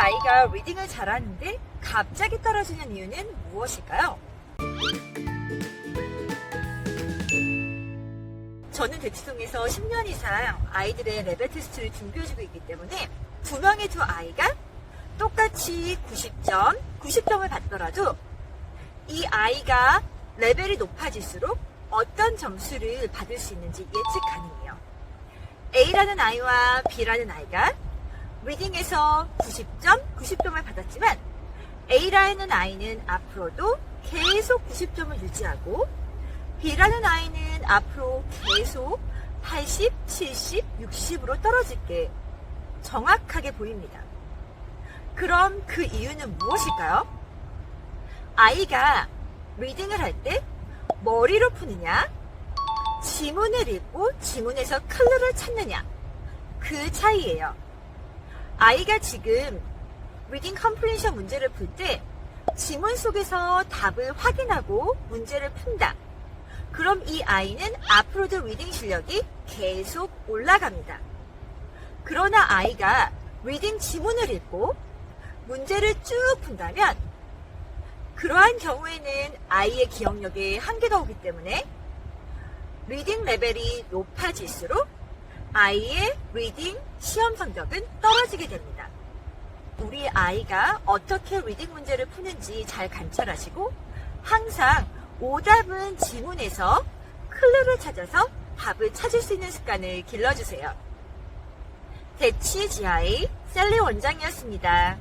아이가 리딩을 잘하는데 갑자기 떨어지는 이유는 무엇일까요? 저는 대치동에서 10년 이상 아이들의 레벨 테스트를 준비해주고 있기 때문에 두 명의 두 아이가 똑같이 90점, 90점을 받더라도 이 아이가 레벨이 높아질수록 어떤 점수를 받을 수 있는지 예측 가능해요. A라는 아이와 B라는 아이가 리딩에서 90점, 90점을 받았지만 A라는 아이는 앞으로도 계속 90점을 유지하고 B라는 아이는 앞으로 계속 80, 70, 60으로 떨어질 게 정확하게 보입니다. 그럼 그 이유는 무엇일까요? 아이가 리딩을 할 때 머리로 푸느냐, 지문을 읽고 지문에서 클루를 찾느냐, 그 차이예요. 아이가 지금 리딩 컴프레션 문제를 풀 때 지문 속에서 답을 확인하고 문제를 푼다. 그럼 이 아이는 앞으로도 리딩 실력이 계속 올라갑니다. 그러나 아이가 리딩 지문을 읽고 문제를 쭉 푼다면 그러한 경우에는 아이의 기억력에 한계가 오기 때문에 리딩 레벨이 높아질수록 아이의 리딩 시험 성적은 떨어지게 됩니다. 우리 아이가 어떻게 리딩 문제를 푸는지 잘 관찰하시고 항상 오답은 지문에서 클루를 찾아서 답을 찾을 수 있는 습관을 길러주세요. 대치 지하의 셀리 원장이었습니다.